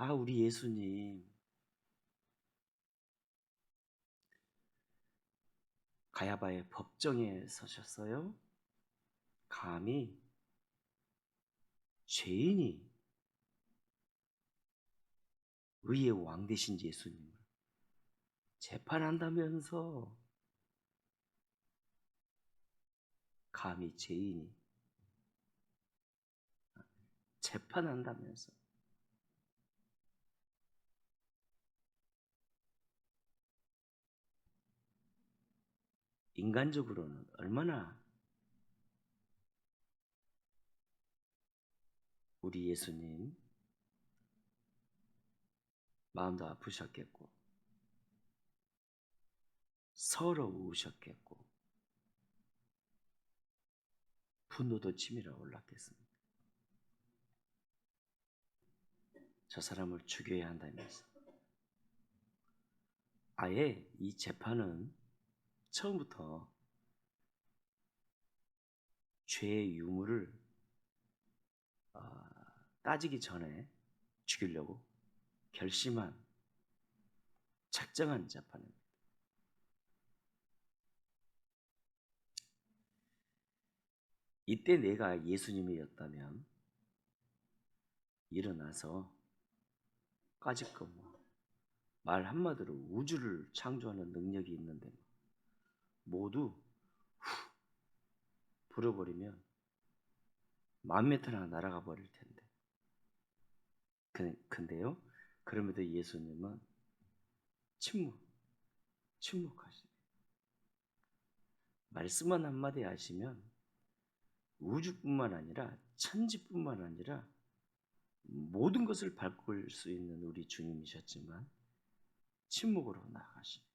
아, 우리 예수님. 가야바의 법정에 서셨어요. 감히 죄인이 의의 왕 되신 예수님을 재판한다면서 감히 죄인이 재판한다면서 인간적으로는 얼마나 우리 예수님 마음도 아프셨겠고 서러우셨겠고 분노도 치밀어 올랐겠습니다. 저 사람을 죽여야 한다면서 아예 이 재판은 처음부터 죄의 유무를 어, 따지기 전에 죽이려고 결심한 작정한 재판입니다. 이때 내가 예수님이었다면 일어나서 까짓거 뭐 말 한마디로 우주를 창조하는 능력이 있는데 모두 후 불어버리면 만 메트나 날아가 버릴 텐데. 그- 근데요, 그럼에도 예수님은 침묵, 침묵하시네. 말씀만 한마디 하시면 우주뿐만 아니라 천지뿐만 아니라 모든 것을 바꿀 수 있는 우리 주님이셨지만 침묵으로 나가시네.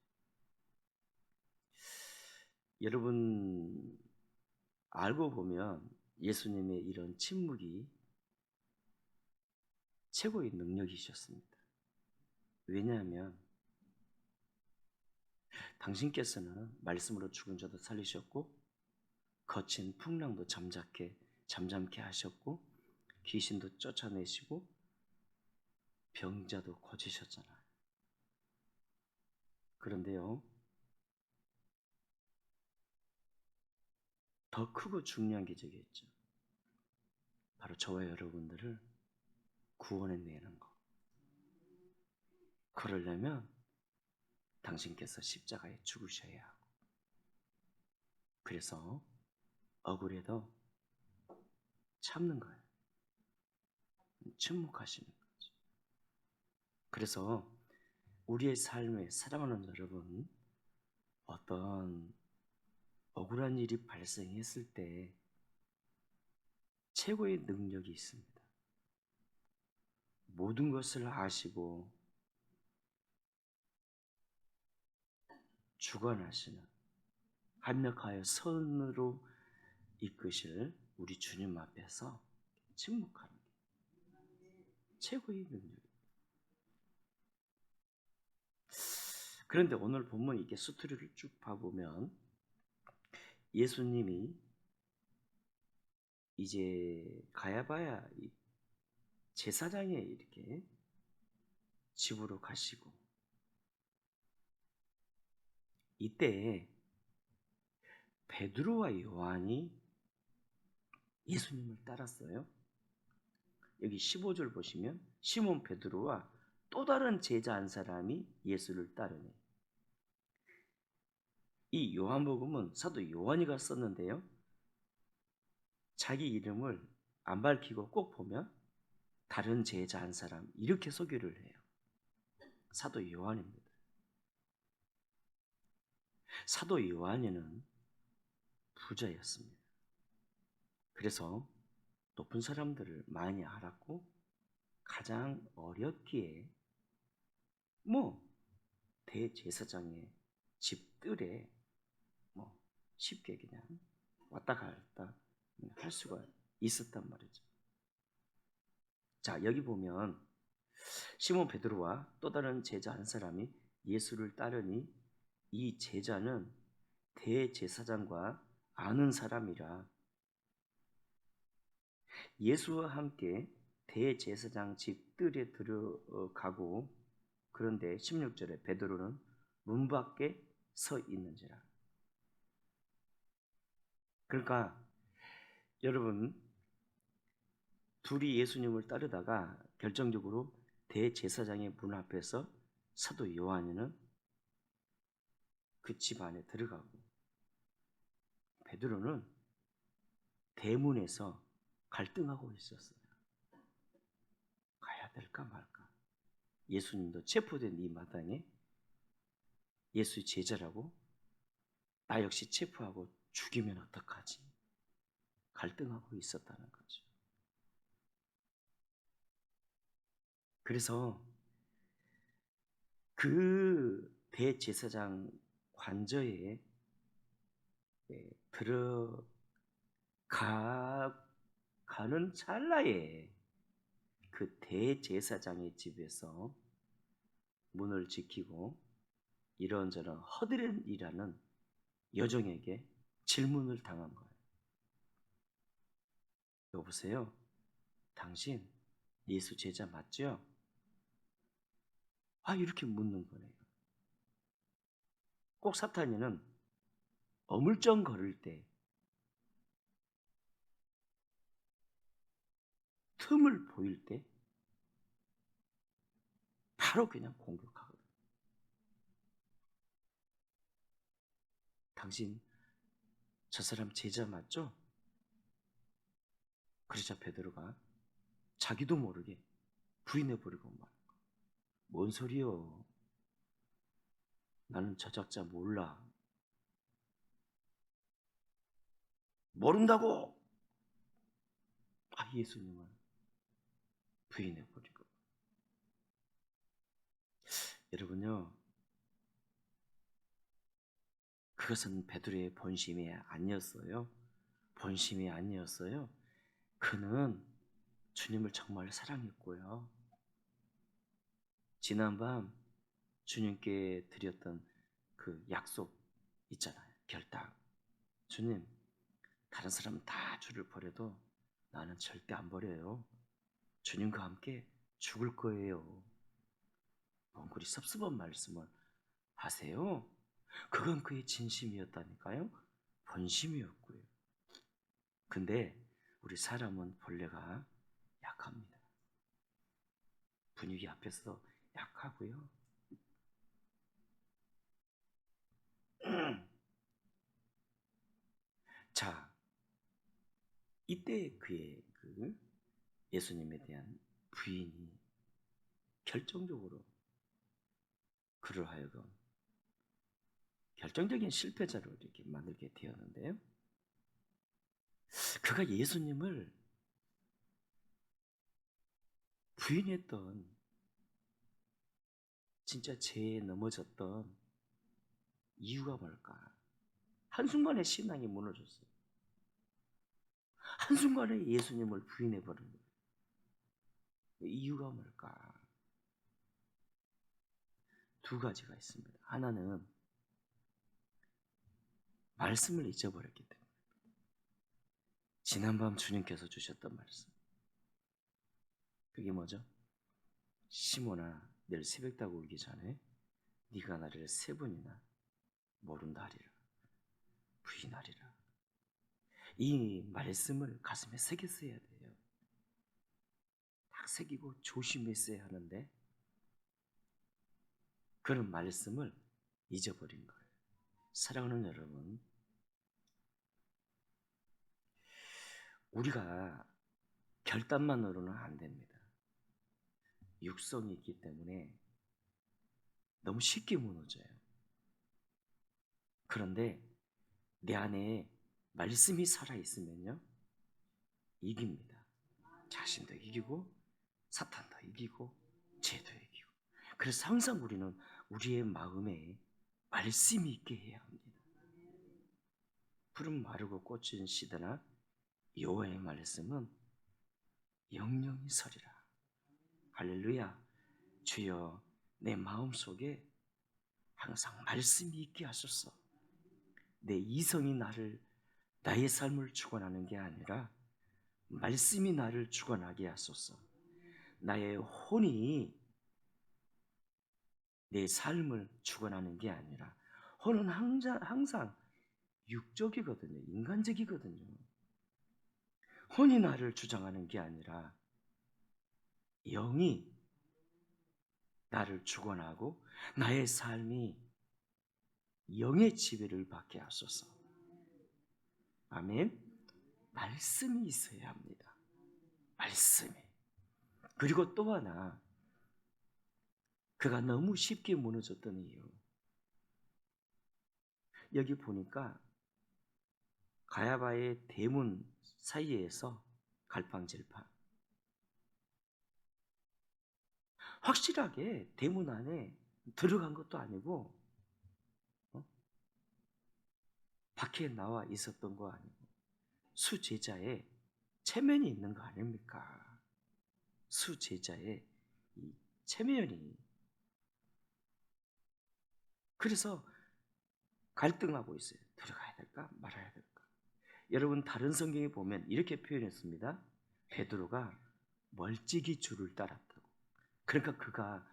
여러분 알고 보면 예수님의 이런 침묵이 최고의 능력이셨습니다. 왜냐하면 당신께서는 말씀으로 죽은 자도 살리셨고 거친 풍랑도 잠자게 잠잠케 하셨고 귀신도 쫓아내시고 병자도 고치셨잖아요. 그런데요. 더 크고 중요한 있죠. 바로 저와 여러분들을 구원해내는 거. 그러려면 당신께서 십자가에 죽으셔야 하고. 그래서 억울해도 참는 거예요. 침묵하시는 거죠. 그래서 우리의 삶에 사랑하는 여러분, 어떤 억울한 일이 발생했을 때 최고의 능력이 있습니다. 모든 것을 아시고 주관하시는 한력하여 선으로 이끄실 우리 주님 앞에서 침묵하는 게 최고의 능력입니다. 그런데 오늘 본문 이게 수트리를 쭉 봐보면 예수님이 이제 가야바야 제사장에 이렇게 집으로 가시고 이때 베드로와 요한이 예수님을 따랐어요. 여기 15절 보시면 시몬 베드로와 또 다른 제자 한 사람이 예수를 따르네. 이 요한복음은 사도 요한이가 썼는데요. 자기 이름을 안 밝히고 꼭 보면 다른 제자 한 사람 이렇게 소개를 해요. 사도 요한입니다. 사도 요한이는 부자였습니다. 그래서 높은 사람들을 많이 알았고 가장 어렵기에 뭐 대제사장의 집들에 뭐 쉽게 그냥 왔다 갔다 할 수가 있었단 말이죠. 자 여기 보면 시몬 베드로와 또 다른 제자 한 사람이 예수를 따르니 이 제자는 대제사장과 아는 사람이라 예수와 함께 대제사장 집들에 들어가고 그런데 16절에 베드로는 문 밖에 서 있는지라. 그러니까 여러분 둘이 예수님을 따르다가 결정적으로 대제사장의 문 앞에서 사도 요한이는 그 집 안에 들어가고 베드로는 대문에서 갈등하고 있었어요. 가야 될까 말까. 예수님도 체포된 이 마당에 예수의 제자라고 나 역시 체포하고 죽이면 어떡하지? 갈등하고 있었다는 거죠. 그래서 그 대제사장 관저에 예, 들어가 가는 찰나에 그 대제사장의 집에서 문을 지키고 이런저런 허드렛 일하는 여종에게 질문을 당한 거예요. 여보세요? 당신 예수 제자 맞죠? 아, 이렇게 묻는 거네요. 꼭 사탄이는 어물쩡 걸을 때 틈을 보일 때 바로 그냥 공격하거든요. 당신 저 사람 제자 맞죠? 그러자 베드로가 자기도 모르게 부인해 버리고 말. 뭔 소리요? 나는 저 작자 몰라. 모른다고. 아 예수님은 부인해 버리고. 여러분요. 그것은 베드로의 본심이 아니었어요. 본심이 아니었어요. 그는 주님을 정말 사랑했고요. 지난밤 주님께 드렸던 그 약속 있잖아요. 결탁. 주님, 다른 사람은 다 주를 버려도 나는 절대 안 버려요. 주님과 함께 죽을 거예요. 뭔 그리 섭섭한 말씀을 하세요? 그건 그의 진심이었다니까요. 본심이었고요. 근데 우리 사람은 본래가 약합니다. 분위기 앞에서 약하고요. 자, 이때 그의 그 예수님에 대한 부인이 결정적으로 그를 하여금 결정적인 실패자로 이렇게 만들게 되었는데요. 그가 예수님을 부인했던 진짜 죄에 넘어졌던 이유가 뭘까? 한순간에 신앙이 무너졌어요. 한순간에 예수님을 부인해버린 거예요. 이유가 뭘까? 두 가지가 있습니다. 하나는 말씀을 잊어버렸기 때문에. 지난밤 주님께서 주셨던 말씀. 그게 뭐죠? 시몬아, 내일 새벽 닭 울기 전에 네가 나를 세 번이나 모른다 하리라. 부인하리라. 이 말씀을 가슴에 새겼어야 돼요. 딱 새기고 조심했어야 하는데 그런 말씀을 잊어버린 거예요. 사랑하는 여러분, 우리가 결단만으로는 안 됩니다. 육성이 있기 때문에 너무 쉽게 무너져요. 그런데 내 안에 말씀이 살아 있으면요, 이깁니다. 자신도 이기고, 사탄도 이기고, 죄도 이기고. 그래서 항상 우리는 우리의 마음에 말씀이 있게 해야 합니다. 푸른 마르고 꽃은 시드나 여호와의 말씀은 영영이 서리라. 할렐루야. 주여 내 마음 속에 항상 말씀이 있게 하소서. 내 이성이 나를 나의 삶을 주관하는 게 아니라 말씀이 나를 주관하게 하소서. 나의 혼이 내 삶을 주관하는 게 아니라 혼은 항상, 항상 육적이거든요. 인간적이거든요. 혼이 나를 주장하는 게 아니라 영이 나를 주관하고 나의 삶이 영의 지배를 받게 하소서. 아멘. 말씀이 있어야 합니다. 말씀이. 그리고 또 하나 그가 너무 쉽게 무너졌던 이유. 여기 보니까 가야바의 대문 사이에서 갈팡질팡. 확실하게 대문 안에 들어간 것도 아니고 어? 밖에 나와 있었던 거 아니고 수제자의 체면이 있는 거 아닙니까? 수제자의 이 체면이 그래서 갈등하고 있어요. 들어가야 될까 말아야 될까? 여러분 다른 성경에 보면 이렇게 표현했습니다. 베드로가 멀찍이 줄을 따랐다고. 그러니까 그가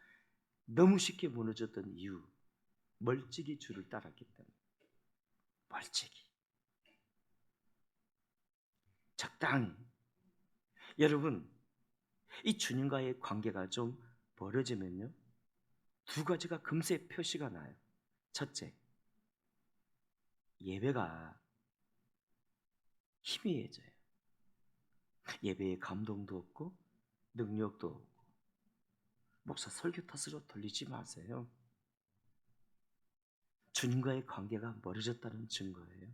너무 쉽게 무너졌던 이유 멀찍이 줄을 따랐기 때문에 멀찍이 적당히 여러분 이 주님과의 관계가 좀 멀어지면요 두 가지가 금세 표시가 나요 첫째 예배가 희미해져요 예배에 감동도 없고 능력도 없고 목사 설교 탓으로 돌리지 마세요. 주님과의 관계가 멀어졌다는 증거예요.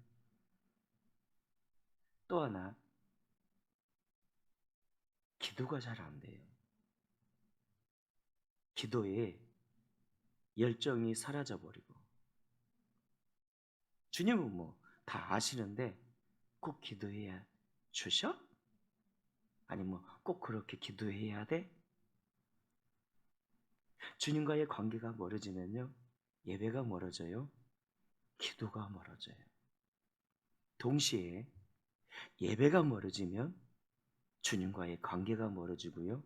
또 하나, 기도가 잘 안 돼요. 기도에 열정이 사라져 버리고, 주님은 뭐 다 아시는데 꼭 기도해야 주셔? 아니 뭐 꼭 그렇게 기도해야 돼? 주님과의 관계가 멀어지면요. 예배가 멀어져요. 기도가 멀어져요. 동시에 예배가 멀어지면 주님과의 관계가 멀어지고요.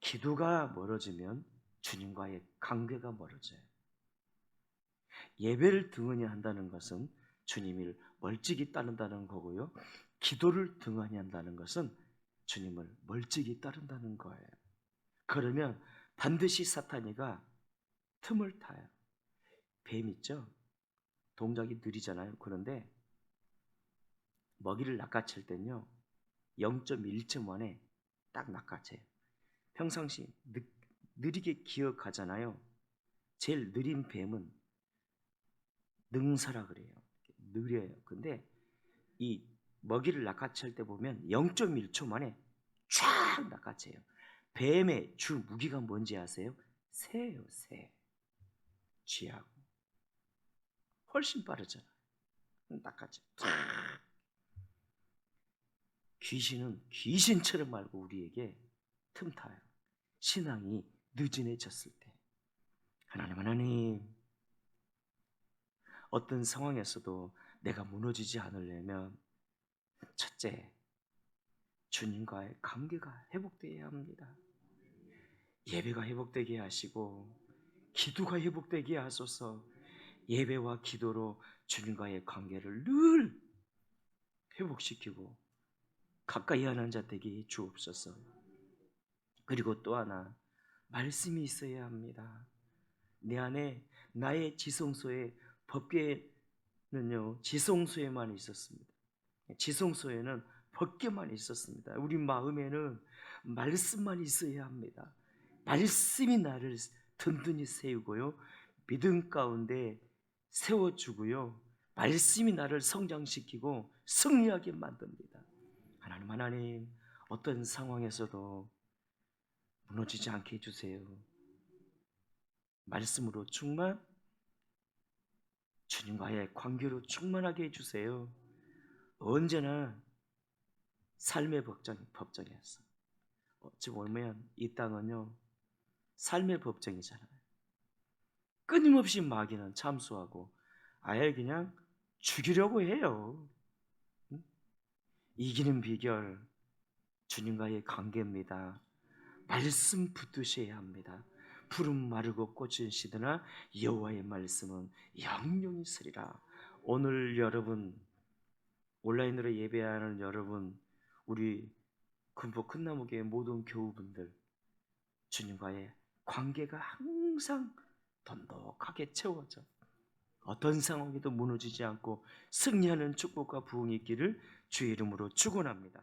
기도가 멀어지면 주님과의 관계가 멀어져요. 예배를 등한히 한다는 것은 주님을 멀찍이 따른다는 거고요. 기도를 등한히 한다는 것은 주님을 멀찍이 따른다는 거예요. 그러면 반드시 사탄이가 틈을 타요. 뱀 있죠? 동작이 느리잖아요. 그런데 먹이를 낚아챌 때는요. 0.1초 만에 딱 낚아채요. 평상시 느, 느리게 기억하잖아요. 제일 느린 뱀은 능사라 그래요. 느려요. 근데 이 먹이를 낚아챌 때 보면 0.1초 만에 쫙 낚아채요. 뱀의 주 무기가 뭔지 아세요? 새예요, 새. 쥐하고. 훨씬 빠르잖아요. 낚아채. 귀신은 귀신처럼 말고 우리에게 틈타요. 신앙이 느슨해졌을 때. 하나님, 하나님. 어떤 상황에서도 내가 무너지지 않으려면 첫째, 주님과의 관계가 회복되어야 합니다. 예배가 회복되게 하시고 기도가 회복되게 하소서. 예배와 기도로 주님과의 관계를 늘 회복시키고 가까이 하는 자 되게 주옵소서. 그리고 또 하나 말씀이 있어야 합니다. 내 안에 나의 지성소에 법계는요 지성소에만 있었습니다. 지성소에는 법계만 있었습니다. 우리 마음에는 말씀만 있어야 합니다. 말씀이 나를 든든히 세우고요. 믿음 가운데 세워주고요. 말씀이 나를 성장시키고 승리하게 만듭니다. 하나님, 하나님, 어떤 상황에서도 무너지지 않게 해주세요. 말씀으로 충만, 주님과의 관계로 충만하게 해주세요. 언제나 삶의 법정, 법정이었어. 어찌 보면 이 땅은요, 삶의 법정이잖아요. 끊임없이 마귀는 참수하고 아예 그냥 죽이려고 해요. 응? 이기는 비결 주님과의 관계입니다. 말씀 붙드셔야 합니다. 푸른 마르고 꽃은 시드나 여호와의 말씀은 영영이 있으리라. 오늘 여러분 온라인으로 예배하는 여러분 우리 금포 큰나무교회 모든 교우분들 주님과의 관계가 항상 돈독하게 채워져 어떤 상황에도 무너지지 않고 승리하는 축복과 부흥이 있기를 주의 이름으로 축원합니다.